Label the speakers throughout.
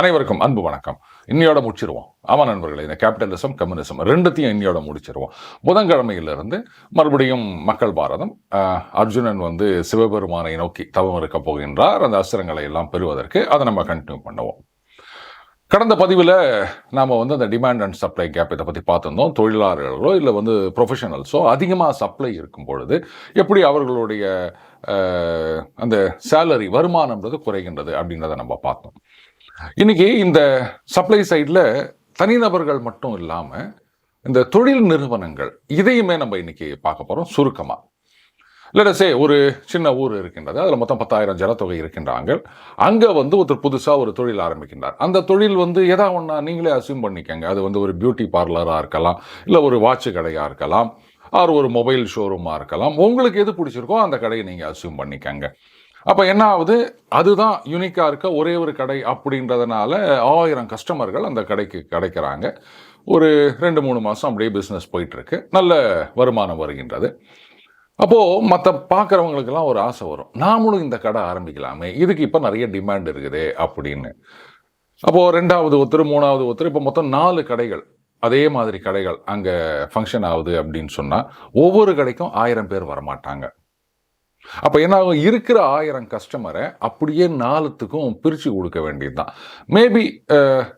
Speaker 1: அனைவருக்கும் அன்பு வணக்கம். இன்னையோட முடிச்சிருவோம். ஆமாம் நண்பர்களே இந்த கேபிட்டலிசம் கம்யூனிசம் ரெண்டுத்தையும் இன்னையோட முடிச்சிருவோம். புதன்கிழமையிலிருந்து மறுபடியும் மக்கள் பாரதம். அர்ஜுனன் வந்து சிவபெருமானை நோக்கி தவம் இருக்க போகின்றார். அந்த அஸ்திரங்களை எல்லாம் பெறுவதற்கு அதை நம்ம கண்டினியூ பண்ணுவோம். கடந்த பதிவில் நாம் வந்து அந்த டிமாண்ட் அண்ட் சப்ளை கேப் இதை பற்றி பார்த்துருந்தோம். தொழிலாளர்களோ இல்லை வந்து ப்ரொஃபஷனல்ஸோ அதிகமாக சப்ளை இருக்கும் பொழுது எப்படி அவர்களுடைய அந்த சேலரி வருமானம்ன்றது குறைகின்றது அப்படின்றத நம்ம பார்த்தோம். இன்னைக்கு இந்த சப்ளை சைடில் தனிநபர்கள் மட்டும் இல்லாமல் இந்த தொழில் நிறுவனங்கள் இதையுமே நம்ம இன்னைக்கு பார்க்க போகிறோம் சுருக்கமாக லெடசே ஒரு சின்ன ஊர் இருக்கின்றது அதில் மொத்தம் பத்தாயிரம் ஜனத்தொகை இருக்கின்றாங்க. அங்கே வந்து ஒருத்தர் புதுசாக ஒரு தொழில் ஆரம்பிக்கின்றார். அந்த தொழில் வந்து எதா ஒன்றா நீங்களே அசியூம் பண்ணிக்கங்க. அது வந்து ஒரு பியூட்டி பார்லராக இருக்கலாம் இல்லை ஒரு வாட்சு கடையாக இருக்கலாம் ஆர் ஒரு மொபைல் ஷோரூமாக இருக்கலாம். உங்களுக்கு எது பிடிச்சிருக்கோ அந்த கடையை நீங்கள் அசியூம் பண்ணிக்கங்க. அப்போ என்ன ஆகுது அதுதான் யூனிக்காக இருக்க ஒரே ஒரு கடை அப்படின்றதுனால ஆயிரம் கஸ்டமர்கள் அந்த கடைக்கு கிடைக்கிறாங்க. ஒரு ரெண்டு மூணு மாதம் அப்படியே பிஸ்னஸ் போயிட்டுருக்கு. நல்ல வருமானம் வருகின்றது. அப்போது மற்ற பார்க்குறவங்களுக்கெல்லாம் ஒரு ஆசை வரும். நாமளும் இந்த கடை ஆரம்பிக்கலாமே. இதுக்கு இப்போ நிறைய டிமாண்ட் இருக்குது அப்படின்னு. அப்போது ரெண்டாவது ஒருத்தர் மூணாவது ஒருத்தர் இப்போ மொத்தம் நாலு கடைகள். அதே மாதிரி கடைகள் அங்கே ஃபங்க்ஷன் ஆகுது அப்படின்னு சொன்னால் ஒவ்வொரு கடைக்கும் ஆயிரம் பேர் வரமாட்டாங்க. அப்போ என்ன ஆகும் இருக்கிற ஆயிரம் கஸ்டமரை அப்படியே நாலுத்துக்கும் பிரித்து கொடுக்க வேண்டியது தான் மேபி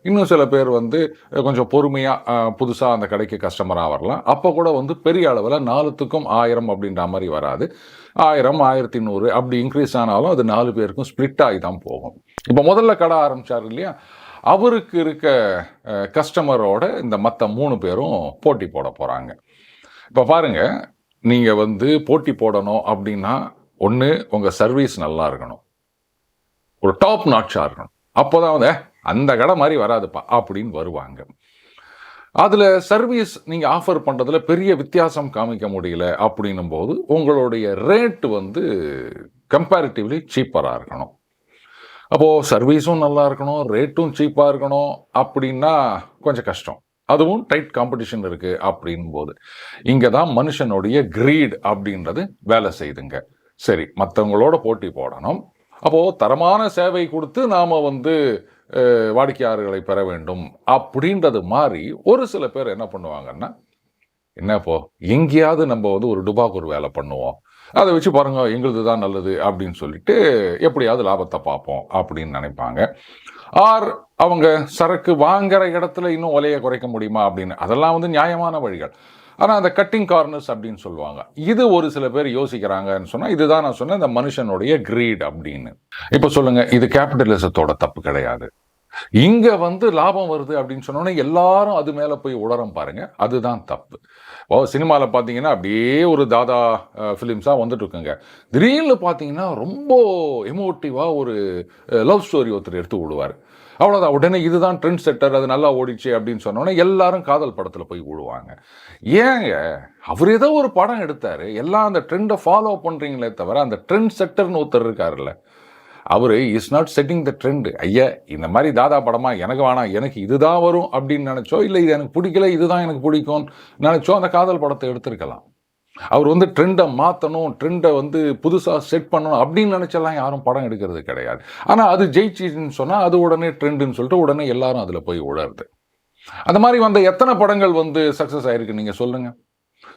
Speaker 1: இன்னும் சில பேர் வந்து கொஞ்சம் பொறுமையாக புதுசாக அந்த கடைக்கு கஸ்டமராக வரலாம். அப்போ கூட வந்து பெரிய அளவில் நாலுத்துக்கும் ஆயிரம் அப்படின்ற மாதிரி வராது. ஆயிரம் ஆயிரத்தி நூறு அப்படி இன்க்ரீஸ் ஆனாலும் அது நாலு பேருக்கும் ஸ்ப்ளிட் ஆகி தான் போகும். இப்போ முதல்ல கடை ஆரம்பித்தார் இல்லையா? அவருக்கு இருக்க கஸ்டமரோட இந்த மற்ற மூணு பேரும் போட்டி போட போகிறாங்க இப்போ பாருங்க நீங்கள் வந்து போட்டி போடணும் அப்படின்னா ஒன்று உங்கள் சர்வீஸ் நல்லா இருக்கணும். ஒரு டாப் நாட்சாக இருக்கணும். அப்போ தான் வந்து அந்த கடை மாதிரி வராதுப்பா அப்படின்னு வருவாங்க. அதில் சர்வீஸ் நீங்கள் ஆஃபர் பண்ணுறதுல பெரிய வித்தியாசம் காமிக்க முடியல அப்படின்னும் போது உங்களுடைய ரேட் வந்து கம்பேரிட்டிவ்லி சீப்பராக இருக்கணும். அப்போது சர்வீஸும் நல்லா இருக்கணும் ரேட்டும் சீப்பாக இருக்கணும் அப்படின்னா கொஞ்சம் கஷ்டம். அதுவும் டைட் காம்படிஷன் இருக்குது அப்படின் போது இங்கே தான் மனுஷனுடைய கிரீட் அப்படின்றது வேலை செய்துங்க. சரி மற்றவங்களோட போட்டி போடணும். அப்போது தரமான சேவை கொடுத்து நாம் வந்து வாடிக்கையாளர்களை பெற வேண்டும் அப்படின்றது மாதிரி ஒரு சில பேர் என்ன பண்ணுவாங்கன்னா என்ன இப்போ எங்கேயாவது நம்ம வந்து ஒரு டுபாக்கு ஒரு வேலை பண்ணுவோம். அதை வச்சு பாருங்க எங்களுது தான் நல்லது அப்படின்னு சொல்லிட்டு எப்படியாவது லாபத்தை பார்ப்போம் அப்படின்னு நினைப்பாங்க. ஆர் அவங்க சரக்கு வாங்குற இடத்துல இன்னும் விலையை குறைக்க முடியுமா அப்படின்னு? அதெல்லாம் வந்து நியாயமான வழிகள். ஆனால் அந்த கட்டிங் கார்னர்ஸ் அப்படின்னு சொல்லுவாங்க. இது ஒரு சில பேர் யோசிக்கிறாங்கன்னு சொன்னால் இதுதான் நான் சொன்னேன் இந்த மனுஷனுடைய கிரீட் அப்படின்னு. இப்போ சொல்லுங்கள் இது கேபிட்டலிசத்தோட தப்பு கிடையாது. இங்கே வந்து லாபம் வருது அப்படின்னு சொன்னோன்னே எல்லாரும் அது மேலே போய் உளரம் பாருங்கள் அதுதான் தப்பு. ஓ சினிமாவில் பார்த்தீங்கன்னா அப்படியே ஒரு தாதா ஃபிலிம்ஸாக வந்துட்டு இருக்குங்க. திடீர்னு பார்த்தீங்கன்னா ரொம்ப எமோட்டிவாக ஒரு லவ் ஸ்டோரி ஒருத்தர் எடுத்து விடுவார். அவ்வளோதான் உடனே இதுதான் ட்ரெண்ட் செட்டர் அது நல்லா ஓடிச்சு அப்படின்னு சொன்னோன்னே எல்லாரும் காதல் படத்தில் போய் விடுவாங்க ஏங்க அவர் ஏதோ ஒரு படம் எடுத்தார். எல்லாம் அந்த ட்ரெண்டை ஃபாலோ பண்ணுறீங்களே தவிர அந்த ட்ரெண்ட் செட்டர்னு ஒருத்தர் இருக்காருல்ல. அவர் is not setting the trend ஐயா இந்த மாதிரி தாதா படமா எனக்கு வேணாம். எனக்கு இதுதான் வரும் அப்படின்னு நினச்சோ இல்லை இது எனக்கு பிடிக்கல. இதுதான் எனக்கு பிடிக்கும்னு நினச்சோ அந்த காதல் படத்தை எடுத்திருக்கலாம். அவர் வந்து ட்ரெண்டை மாற்றணும் ட்ரெண்டை வந்து புதுசாக செட் பண்ணணும் அப்படின்னு நினச்செல்லாம் யாரும் படம் எடுக்கிறது கிடையாது. ஆனால் அது ஜெயிச்சின்னு சொன்னால் அது உடனே ட்ரெண்டுன்னு சொல்லிட்டு உடனே எல்லாரும் அதில் போய் உழருது அந்த மாதிரி வந்த எத்தனை படங்கள் வந்து சக்ஸஸ் ஆயிருக்கு நீங்கள் சொல்லுங்கள்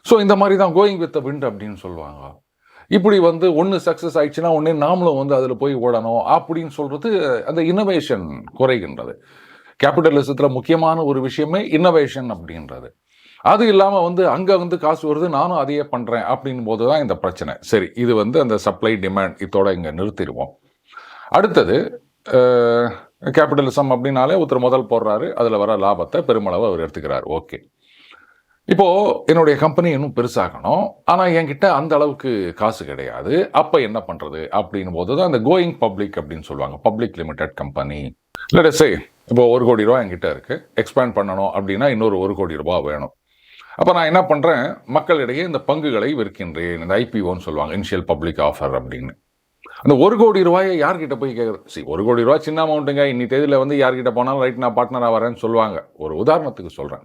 Speaker 1: ஸோ இந்த மாதிரி தான் கோயிங் வித் விண்ட் அப்படின்னு சொல்லுவாங்க. இப்படி வந்து ஒன்று சக்ஸஸ் ஆயிடுச்சுன்னா ஒன்று நாமளும் வந்து அதில் போய் ஓடணும் அப்படின்னு சொல்கிறது அந்த இன்னோவேஷன் குறைகின்றது. கேபிட்டலிசத்தில் முக்கியமான ஒரு விஷயமே இன்னோவேஷன் அப்படின்றது. அது இல்லாமல் வந்து அங்கே வந்து காசு வருது நானும் அதையே பண்ணுறேன் அப்படின் போது தான் இந்த பிரச்சனை. சரி இது வந்து அந்த சப்ளை டிமாண்ட் இதோட இங்கே நிறுத்திடுவோம். அடுத்தது கேபிட்டலிசம் அப்படின்னாலே ஒருத்தர் முதல் போடுறாரு அதில் வர லாபத்தை பெருமளவு அவர் எடுத்துக்கிறார். ஓகே. இப்போது என்னுடைய கம்பெனி இன்னும் பெருசாகணும் ஆனால் என்கிட்ட அந்த அளவுக்கு காசு கிடையாது. அப்போ என்ன பண்ணுறது அப்படின் போது தான் அந்த கோயிங் பப்ளிக் அப்படின்னு சொல்லுவாங்க. பப்ளிக் லிமிடெட் கம்பெனி இல்லை சே இப்போ ஒரு கோடி ரூபா என்கிட்ட இருக்குது எக்ஸ்பேண்ட் பண்ணணும் அப்படின்னா இன்னொரு ஒரு கோடி ரூபா வேணும். அப்போ நான் என்ன பண்ணுறேன் மக்களிடையே இந்த பங்குகளை விற்கின்றேன் இந்த ஐபிஓன்னு சொல்லுவாங்க இனிஷியல் பப்ளிக் ஆஃபர் அப்படின்னு. அந்த ஒரு கோடி ரூபாயை யார்கிட்ட போய் கேட்குறது சரி ஒரு கோடி ரூபாய் சின்ன அமௌண்ட்டுங்க இன்னி தேதியில் வந்து யார்கிட்ட போனாலும் ரைட் நான் பார்ட்னராக வரேன்னு சொல்லுவாங்க. ஒரு உதாரணத்துக்கு சொல்கிறேன்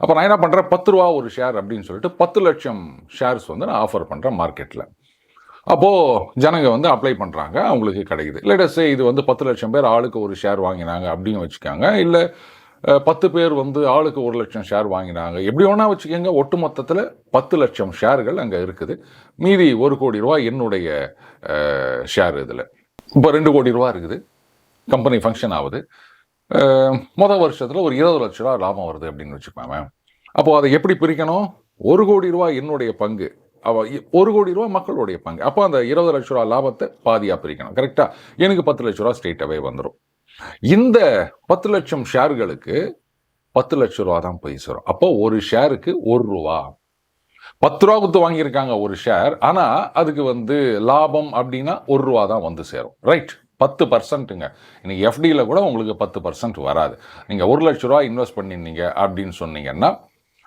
Speaker 1: அப்போ நான் என்ன பண்ணுறேன் பத்து ரூபா ஒரு ஷேர் அப்படின்னு சொல்லிட்டு பத்து லட்சம் ஷேர்ஸ் வந்து நான் ஆஃபர் பண்ணுறேன் மார்க்கெட்டில் அப்போது ஜனங்க வந்து அப்ளை பண்ணுறாங்க அவங்களுக்கு கிடைக்குது. லேட்டஸ்ட் இது வந்து பத்து லட்சம் பேர் ஆளுக்கு ஒரு ஷேர் வாங்கினாங்க அப்படின்னு வச்சுக்காங்க. இல்லை பத்து பேர் வந்து ஆளுக்கு ஒரு லட்சம் ஷேர் வாங்கினாங்க. எப்படி வேணா வச்சுக்கோங்க ஒட்டு மொத்தத்தில் பத்து லட்சம் ஷேர்கள் அங்கே இருக்குது. மீதி ஒரு கோடி ரூபா என்னுடைய ஷேர் இதில். இப்போ ரெண்டு கோடி ரூபா இருக்குது. கம்பெனி ஃபங்க்ஷன் ஆகுது. மொதல் வருஷத்தில் ஒரு இருபது லட்ச ரூபா லாபம் வருது அப்படின்னு வச்சுக்கோங்க அப்போது அதை எப்படி பிரிக்கணும்? ஒரு கோடி ரூபா என்னுடைய பங்கு. அவ ஒரு கோடி ரூபா மக்களுடைய பங்கு. அப்போ அந்த இருபது லட்ச ரூபா லாபத்தை பாதியாக பிரிக்கணும். கரெக்டாக எனக்கு பத்து லட்ச ரூபா ஸ்ட்ரெயிட்டாகவே வந்துடும் இந்த பத்து லட்சம் ஷேர்களுக்கு பத்து லட்ச ரூபா தான் போய் சேரும். அப்போ ஒரு ஷேருக்கு ஒரு ரூபா. பத்து ரூபா கொடுத்து வாங்கியிருக்காங்க ஒரு ஷேர். ஆனால் அதுக்கு வந்து லாபம் அப்படின்னா ஒரு ரூபா தான் வந்து சேரும். ரைட் பத்து பர்சன்ட்டுங்க. இன்னைக்கு எஃப்டியில் கூட உங்களுக்கு பத்து பர்சன்ட் வராது. நீங்கள் ஒரு லட்ச ரூபா இன்வெஸ்ட் பண்ணியிருந்தீங்க அப்படின்னு சொன்னீங்கன்னா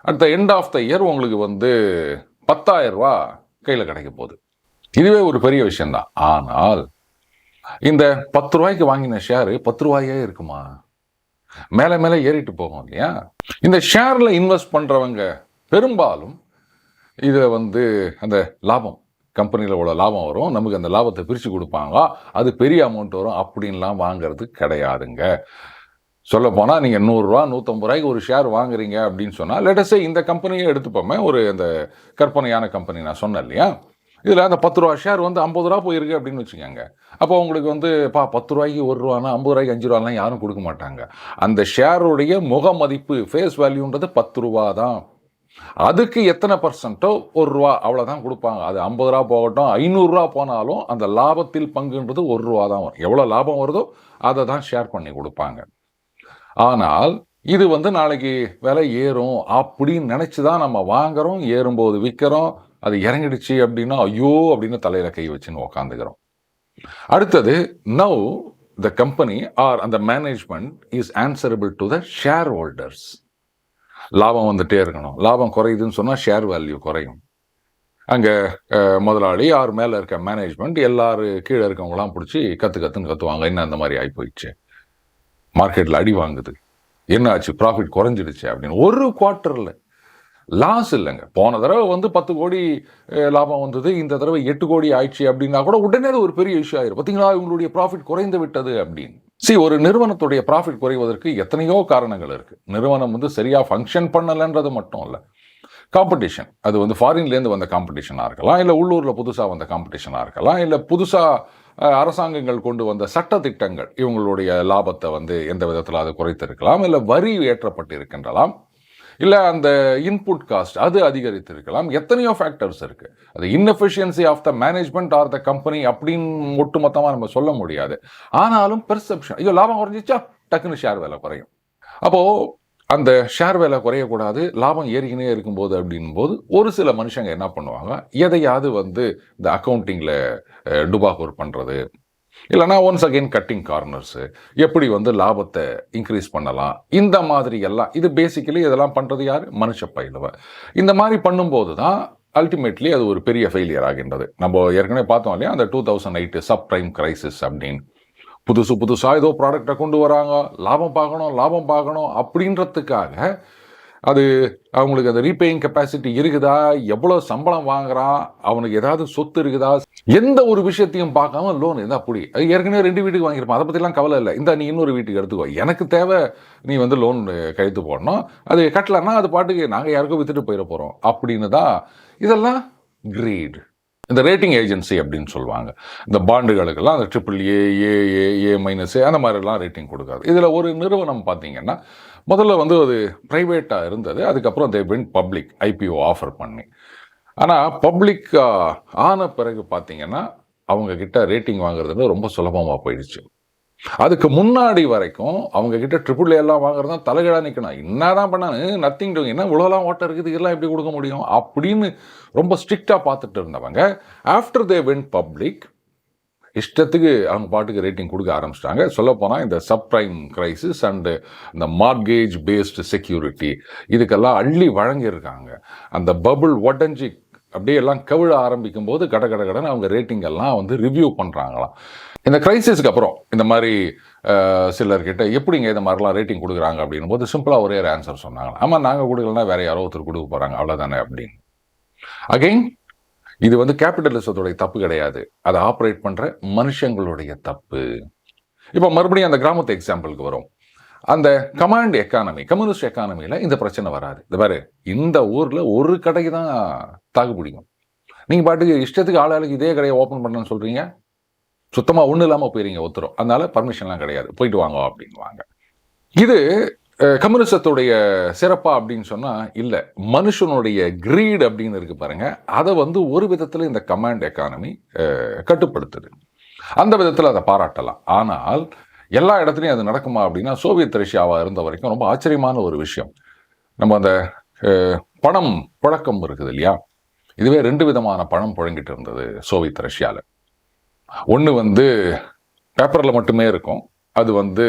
Speaker 1: at the end of the year உங்களுக்கு வந்து பத்தாயிரம் ரூபா கையில் கிடைக்க போகுது. இதுவே ஒரு பெரிய விஷயம்தான். ஆனால் இந்த பத்து ரூபாய்க்கு வாங்கின ஷேரு பத்து ரூபாயே இருக்குமா? மேலே மேலே ஏறிட்டு போகும் இல்லையா? இந்த ஷேரில் இன்வெஸ்ட் பண்ணுறவங்க பெரும்பாலும் இதில் வந்து அந்த லாபம் கம்பெனியில் இவ்வளோ லாபம் வரும் நமக்கு அந்த லாபத்தை பிரித்து கொடுப்பாங்க அது பெரிய அமௌண்ட் வரும் அப்படின்லாம் வாங்குறது கிடையாதுங்க. சொல்ல போனால் நீங்கள் நூறுரூவா நூற்றம்பது ரூபாய்க்கு ஒரு ஷேர் வாங்குறீங்க அப்படின்னு சொன்னால் லேட்டஸ்டே இந்த கம்பெனியை எடுத்துப்போமே ஒரு அந்த கற்பனையான கம்பெனி நான் சொன்னேன் இல்லையா? இதில் அந்த பத்து ரூபா ஷேர் வந்து ஐம்பது ரூபா போயிருக்கு அப்படின்னு வச்சுக்கோங்க. அப்போ உங்களுக்கு வந்து பா பத்து ரூபாய்க்கு ஒரு ரூபானா ஐம்பது ரூபாய்க்கு அஞ்சு ரூபாலாம் யாரும் கொடுக்க மாட்டாங்க. அந்த ஷேருடைய முக மதிப்பு ஃபேஸ் வேல்யூன்றது பத்து ரூபா தான். அதுக்கு எத்தனை பர்சன்ட்டோ ஒரு ரூபா அவ்வளோதான் கொடுப்பாங்க. அது ஐம்பது ரூபா போகட்டும் ஐநூறுரூவா போனாலும் அந்த லாபத்தில் பங்குன்றது ஒரு ரூபா தான் வரும். எவ்வளோ லாபம் வருதோ அதை தான் ஷேர் பண்ணி கொடுப்பாங்க. ஆனால் இது வந்து நாளைக்கு விலை ஏறும் அப்படின்னு நினச்சி தான் நம்ம வாங்குறோம் ஏறும்போது விற்கிறோம். அது இறங்கிடுச்சு அப்படின்னா ஐயோ அப்படின்னு தலையில் கை வச்சுன்னு உக்காந்துக்கிறோம். அடுத்தது நவ் த கம்பெனி ஆர் அந்த management is answerable to the shareholders லாபம் வந்துட்டே இருக்கணும். லாபம் குறையுதுன்னு சொன்னால் ஷேர் வேல்யூ குறையும். அங்கே முதலாளி யார் மேலே இருக்க மேனேஜ்மெண்ட் எல்லாரும் கீழே இருக்கவங்களாம் பிடிச்சி கற்று கற்றுன்னு கற்றுவாங்க என்ன அந்த மாதிரி ஆகி போயிடுச்சு மார்க்கெட்டில் அடி வாங்குது. என்ன ஆச்சு ப்ராஃபிட் குறைஞ்சிடுச்சு அப்படின்னு ஒரு குவார்ட்டரில் லாஸ் இல்லைங்க. போன தடவை வந்து பத்து கோடி லாபம் வந்தது. இந்த தடவை எட்டு கோடி ஆயிடுச்சு அப்படின்னா கூட உடனே அது ஒரு பெரிய இஷ்யூ ஆயிரும். பார்த்தீங்களா இவங்களுடைய ப்ராஃபிட் குறைந்து விட்டது அப்படின்னு. சி ஒரு நிறுவனத்துடைய ப்ராஃபிட் குறைவதற்கு எத்தனையோ காரணங்கள் இருக்குது நிறுவனம் வந்து சரியாக ஃபங்க்ஷன் பண்ணலைன்றது மட்டும் இல்லை. காம்படிஷன் அது வந்து ஃபாரின்லேருந்து வந்த காம்படிஷனாக இருக்கலாம். இல்லை உள்ளூரில் புதுசாக வந்த காம்படிஷனாக இருக்கலாம். இல்லை புதுசாக அரசாங்கங்கள் கொண்டு வந்த சட்ட திட்டங்கள் இவங்களுடைய லாபத்தை வந்து எந்த விதத்தில் அது குறைத்திருக்கலாம். இல்லை வரி ஏற்றப்பட்டு இருக்கின்றலாம் இல்லை அந்த இன்புட் காஸ்ட் அது அதிகரித்திருக்கலாம். எத்தனையோ ஃபேக்டர்ஸ் இருக்குது அது inefficiency of the management or the company அப்படின்னு ஒட்டுமொத்தமாக நம்ம சொல்ல முடியாது. ஆனாலும் பெர்செப்ஷன் ஐயோ லாபம் குறைஞ்சிச்சா? டக்குன்னு ஷேர் விலை குறையும். அப்போது அந்த ஷேர் விலை குறையக்கூடாது லாபம் ஏறிக்கினே இருக்கும்போது அப்படின்போது ஒரு சில மனுஷங்க என்ன பண்ணுவாங்க? எதையாவது வந்து இந்த அக்கௌண்டிங்கில் டுபாகூர் பண்ணுறது இல்லைனா ஒன்ஸ் அகைன் கட்டிங் கார்னர்ஸு எப்படி வந்து லாபத்தை இன்க்ரீஸ் பண்ணலாம்? இந்த மாதிரி எல்லாம் இது பேசிக்கலி இதெல்லாம் பண்ணுறது யார்? மனுஷ பயிலுவை இந்த மாதிரி பண்ணும்போது தான் அல்டிமேட்லி அது ஒரு பெரிய ஃபெயிலியர் ஆகின்றது. நம்ம ஏற்கனவே பார்த்தோம் இல்லையா அந்த two thousand eight subprime crisis அப்படின்னு. புதுசு புதுசாக ஏதோ ப்ராடக்டை கொண்டு வராங்க. லாபம் பார்க்கணும் லாபம் பார்க்கணும் அப்படின்றதுக்காக அது அவங்களுக்கு அந்த ரீபேயிங் கெப்பாசிட்டி இருக்குதா? எவ்வளோ சம்பளம் வாங்குறான்? அவனுக்கு ஏதாவது சொத்து இருக்குதா? எந்த ஒரு விஷயத்தையும் பார்க்காம லோன் இருந்தால் அப்படி அது ஏற்கனவே ரெண்டு வீட்டுக்கு வாங்கியிருப்பான். அதை பற்றிலாம் கவலை இல்லை. இந்த நீ இன்னொரு வீட்டுக்கு எடுத்துக்கோ. எனக்கு தேவை நீ வந்து லோன் கழித்து போடணும். அது கட்டலன்னா அது பாட்டுக்கு நாங்கள் யாருக்கும் வித்துட்டு போயிட போகிறோம் அப்படின்னு தான் இதெல்லாம் கிரீடு இந்த ரேட்டிங் ஏஜென்சி அப்படின்னு சொல்லுவாங்க. இந்த பாண்டுகளுக்கெல்லாம் அந்த triple A A A A minus அந்த மாதிரிலாம் ரேட்டிங் கொடுக்காது. இதில் ஒரு நிறுவனம் பார்த்தீங்கன்னா முதல்ல வந்து அது ப்ரைவேட்டாக இருந்தது. அதுக்கப்புறம் they went public IPO offer பண்ணி. ஆனால் பப்ளிக் ஆன பிறகு பார்த்தீங்கன்னா அவங்கக்கிட்ட ரேட்டிங் வாங்குறது ரொம்ப சுலபமாக போயிடுச்சு. அதுக்கு முன்னாடி வரைக்கும் அவங்க கிட்ட ட்ரிபிள் எல்லாம் வாங்குறது தான் தலைகளாக நிற்கணும் என்ன தான் பண்ணானு நத்திங் டூ என்ன இவ்வளோலாம் ஓட்ட இருக்குது? இதெல்லாம் எப்படி கொடுக்க முடியும்? அப்படின்னு ரொம்ப ஸ்ட்ரிக்டாக பார்த்துட்டு இருந்தவங்க ஆஃப்டர் தே வென் பப்ளிக் இஷ்டத்துக்கு அவங்க பாட்டுக்கு ரேட்டிங் கொடுக்க ஆரம்பிச்சிட்டாங்க. சொல்லப்போனால் இந்த சப்ரைம் கிரைசிஸ் அண்டு இந்த மார்கேஜ் பேஸ்டு செக்யூரிட்டி இதுக்கெல்லாம் அள்ளி வழங்கியிருக்காங்க. அந்த பபுள் உடஞ்சி அப்படியே எல்லாம் கவிழ ஆரம்பிக்கும் போது கட கட கடன் அவங்க ரேட்டிங் எல்லாம் வந்து ரிவ்யூ பண்ணுறாங்களாம் இந்த கிரைசிஸ்க்கு அப்புறம் இந்த மாதிரி சிலர்கிட்ட எப்படிங்க இந்த மாதிரிலாம் ரேட்டிங் கொடுக்குறாங்க அப்படின்னும் போது சிம்பிளாக ஒரே ஒரு ஆன்சர் சொன்னாங்க ஆமாம் நாங்கள் கொடுக்கலன்னா வேற யாரோ ஒருத்தர் கொடுக்க போகிறாங்க அவ்வளோதானே அப்படின்னு. அகைன் இது வந்து கேபிட்டலிசத்துடைய தப்பு கிடையாது. அதை ஆப்ரேட் பண்ணுற மனுஷங்களுடைய தப்பு. இப்போ மறுபடியும் அந்த கிராமத்து எக்ஸாம்பிளுக்கு வரும். அந்த கமாண்ட் எக்கானமி கம்யூனிஸ்ட் எக்கானமியில் இந்த பிரச்சனை வராது. இந்த பாரு இந்த ஊரில் ஒரு கடைக்கு தான் தாக்கு பிடிக்கும் நீங்கள் பாட்டுக்கு இஷ்டத்துக்கு ஆளாளுக்கு இதே கடையை ஓப்பன் பண்ணணும்னு சொல்கிறீங்க சுத்தமாக ஒன்றும் இல்லாமல் போயிருங்க ஒத்துரும் அதனால பர்மிஷன்லாம் கிடையாது. போயிட்டு வாங்க அப்படின்வாங்க இது கம்யூனிசத்துடைய சிறப்பா அப்படின்னு சொன்னால் இல்லை மனுஷனுடைய கிரீட் அப்படின்னு இருக்கு பாருங்க. அதை வந்து ஒரு விதத்தில் இந்த கமாண்ட் எக்கானமி கட்டுப்படுத்துது. அந்த விதத்தில் அதை பாராட்டலாம். ஆனால் எல்லா இடத்துலையும் அது நடக்குமா அப்படின்னா சோவியத் ரஷ்யாவாக இருந்த வரைக்கும் ரொம்ப ஆச்சரியமான ஒரு விஷயம். நம்ம அந்த பணம் புழக்கம் இருக்குது இல்லையா? இதுவே ரெண்டு விதமான பணம் புழங்கிட்டு இருந்தது சோவியத் ரஷ்யாவில் ஒன்று வந்து பேப்பரில் மட்டுமே இருக்கும். அது வந்து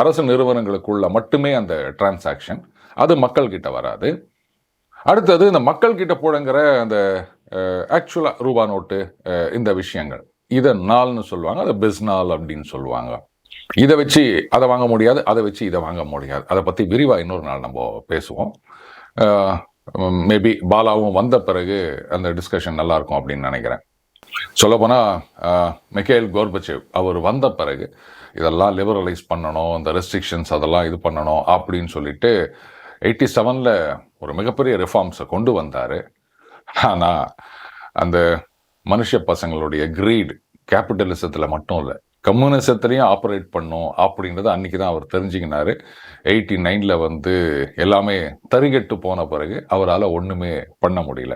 Speaker 1: அரசு நிறுவனங்களுக்குள்ள மட்டுமே அந்த டிரான்சாக்ஷன் அது மக்கள்கிட்ட வராது. அடுத்தது இந்த மக்கள் கிட்ட அந்த ஆக்சுவலாக ரூபா நோட்டு இந்த விஷயங்கள். இதை நாள்னு சொல்லுவாங்க அதை பிஸ்நாள் அப்படின்னு சொல்லுவாங்க. இதை வச்சு அதை வாங்க முடியாது அதை வச்சு இதை வாங்க முடியாது. அதை பற்றி விரிவாக இன்னொரு நாள் நம்ம பேசுவோம். மேபி பாலாவும் வந்த பிறகு அந்த டிஸ்கஷன் நல்லாயிருக்கும் அப்படின்னு நினைக்கிறேன். சொல்லப்போனால் மெக்கேல் கோர்பச்சேவ் அவர் வந்த பிறகு இதெல்லாம் லிபரலைஸ் பண்ணணும் இந்த ரெஸ்ட்ரிக்ஷன்ஸ் அதெல்லாம் இது பண்ணணும் அப்படின்னு சொல்லிட்டு எயிட்டி செவனில் ஒரு மிகப்பெரிய ரிஃபார்ம்ஸை கொண்டு வந்தார். ஆனால் அந்த மனுஷ பசங்களுடைய கிரீட் கேபிட்டலிசத்தில் மட்டும் இல்லை கம்யூனிசத்துலேயும் ஆப்ரேட் பண்ணும் அப்படின்றத அன்றைக்கி தான் அவர் தெரிஞ்சுக்கினார். எயிட்டி நைனில் வந்து எல்லாமே தறிகெட்டு போன பிறகு அவரால் ஒன்றுமே பண்ண முடியல.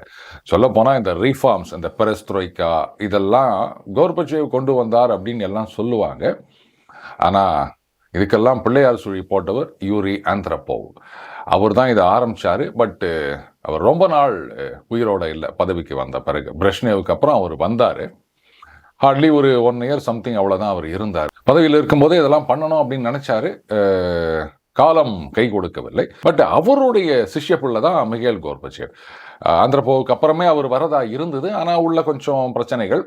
Speaker 1: சொல்லப்போனால் இந்த ரீஃபார்ம்ஸ் இந்த பெரஸ்த்ரோய்க்கா இதெல்லாம் கோர்பச்சேவ் கொண்டு வந்தார் அப்படின்னு எல்லாம் சொல்லுவாங்க. ஆனால் இதுக்கெல்லாம் பிள்ளையார் சுழி போட்டவர் யூரி ஆந்த்ரப்போவ். அவர் தான் இதை ஆரம்பிச்சாரு பட் அவர் ரொம்ப நாள் உயிரோடு உயிரோட இல்லை பதவிக்கு வந்த பிறகு. பிரஷ்னேவுக்கு அப்புறம் அவர் வந்தார். ஹார்ட்லி ஒரு ஒன் இயர் சம்திங் அவ்வளோதான் அவர் இருந்தார். பதவியில் இருக்கும்போதே இதெல்லாம் பண்ணணும் அப்படின்னு நினைச்சாரு. அஹ், காலம் கை கொடுக்கவில்லை. பட் அவருடைய சிஷ்ய பிள்ளை தான் மிகேல் கோர்பச்சேவ் ஆந்திரப்போவுக்கு அப்புறமே அவர் வரதா இருந்தது. ஆனால் உள்ள கொஞ்சம் பிரச்சனைகள்.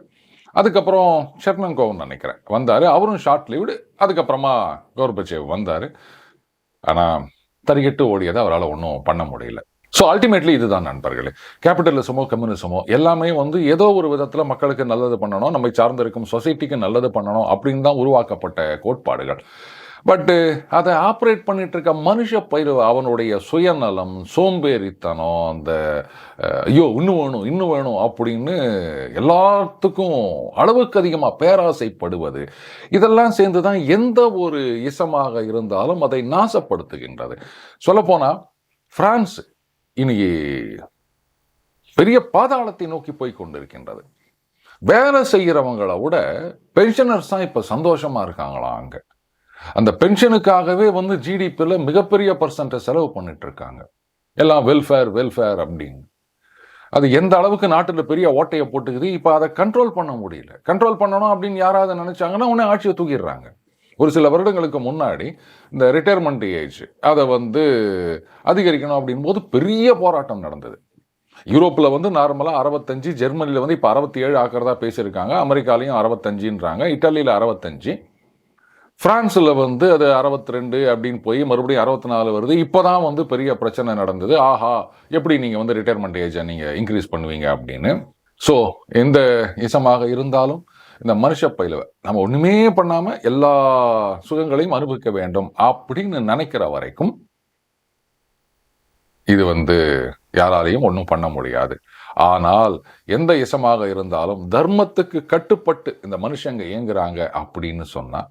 Speaker 1: அதுக்கப்புறம் ஷெர்னங்கோன்னு நினைக்கிறேன். வந்தார். அவரும் ஷார்ட் லீவ்டு அதுக்கப்புறமா கோர்பச்சேவ் வந்தார். ஆனால் தறிகெட்டு ஓடியதை அவரால் ஒன்றும் பண்ண முடியல. ஸோ அல்டிமேட்லி இதுதான் நண்பர்களே. கேபிட்டலிசமோ கம்யூனிசமோ எல்லாமே வந்து ஏதோ ஒரு விதத்தில் மக்களுக்கு நல்லது பண்ணணும் நம்மை சார்ந்திருக்கும் சொசைட்டிக்கு நல்லது பண்ணணும் அப்படின்னு தான் உருவாக்கப்பட்ட கோட்பாடுகள். பட்டு அதை ஆப்ரேட் பண்ணிட்டு இருக்க மனுஷ பயிர் அவனுடைய சுயநலம் சோம்பேறித்தனம் அந்த ஐயோ இன்னும் வேணும் இன்னும் வேணும் அப்படின்னு எல்லாத்துக்கும் அளவுக்கு அதிகமாக பேராசைப்படுவது இதெல்லாம் சேர்ந்து தான் எந்த ஒரு இசமாக இருந்தாலும் அதை நாசப்படுத்துகின்றது. சொல்லப்போனால் பிரான்ஸ் இன்னைக்கு பெரிய பாதாளத்தை நோக்கி போய் கொண்டிருக்கின்றது. வேலை செய்கிறவங்களை விட பென்ஷனர்ஸ் தான் இப்போ சந்தோஷமாக இருக்காங்களா அங்கே? அந்த பென்ஷனுக்காகவே வந்து ஜிடிபியில் மிகப்பெரிய பர்சன்டேஜ் செலவு பண்ணிட்டு இருக்காங்க எல்லாம் வெல்ஃபேர் வெல்ஃபேர் அப்படின்னு. அது எந்த அளவுக்கு நாட்டில் பெரிய ஓட்டையை போட்டுக்குது இப்போ அதை கண்ட்ரோல் பண்ண முடியல. கண்ட்ரோல் பண்ணணும் அப்படின்னு யாராவது நினச்சாங்கன்னா உடனே ஆட்சியை தூக்கிடுறாங்க. ஒரு சில வருடங்களுக்கு முன்னாடி இந்த ரிட்டையர்மெண்ட் ஏஜ் அதை வந்து அதிகரிக்கணும் அப்படின் போது பெரிய போராட்டம் நடந்தது. யூரோப்பில் வந்து நார்மலாக அறுபத்தஞ்சு ஜெர்மனியில் வந்து இப்போ அறுபத்தி ஏழு ஆக்கிறதா பேசியிருக்காங்க. அமெரிக்காலையும் அறுபத்தஞ்சுன்றாங்க. இட்டாலியில் அறுபத்தஞ்சு. பிரான்ஸில் வந்து அது அறுபத்தி ரெண்டு அப்படின்னு போய் மறுபடியும் அறுபத்தி நாலு வருது. இப்போ தான் வந்து பெரிய பிரச்சனை நடந்தது. ஆஹா எப்படி நீங்கள் வந்து ரிட்டையர்மெண்ட் ஏஜை நீங்கள் இன்க்ரீஸ் பண்ணுவீங்க அப்படின்னு. ஸோ எந்த இசமாக இருந்தாலும் இந்த மனுஷ பயில நம்ம ஒன்றுமே பண்ணாமல் எல்லா சுகங்களையும் அனுபவிக்க வேண்டும் அப்படின்னு நினைக்கிற வரைக்கும் இது வந்து யாராலையும் ஒன்றும் பண்ண முடியாது. ஆனால் எந்த இசமாக இருந்தாலும் தர்மத்துக்கு கட்டுப்பட்டு இந்த மனுஷங்க இயங்குறாங்க அப்படின்னு சொன்னால்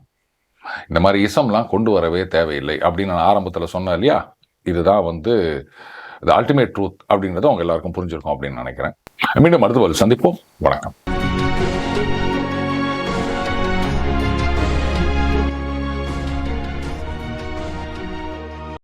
Speaker 1: இந்த மாதிரி இசம்லாம் கொண்டு வரவே தேவையில்லை அப்படின்னு நான் ஆரம்பத்தில் சொன்னேன் இல்லையா? இதுதான் வந்து இது அல்டிமேட் ட்ரூத் அப்படின்றத அவங்க எல்லாருக்கும் புரிஞ்சிருக்கும் அப்படின்னு நினைக்கிறேன். மீண்டும் அடுத்த ஒரு சந்திப்போம். வணக்கம்.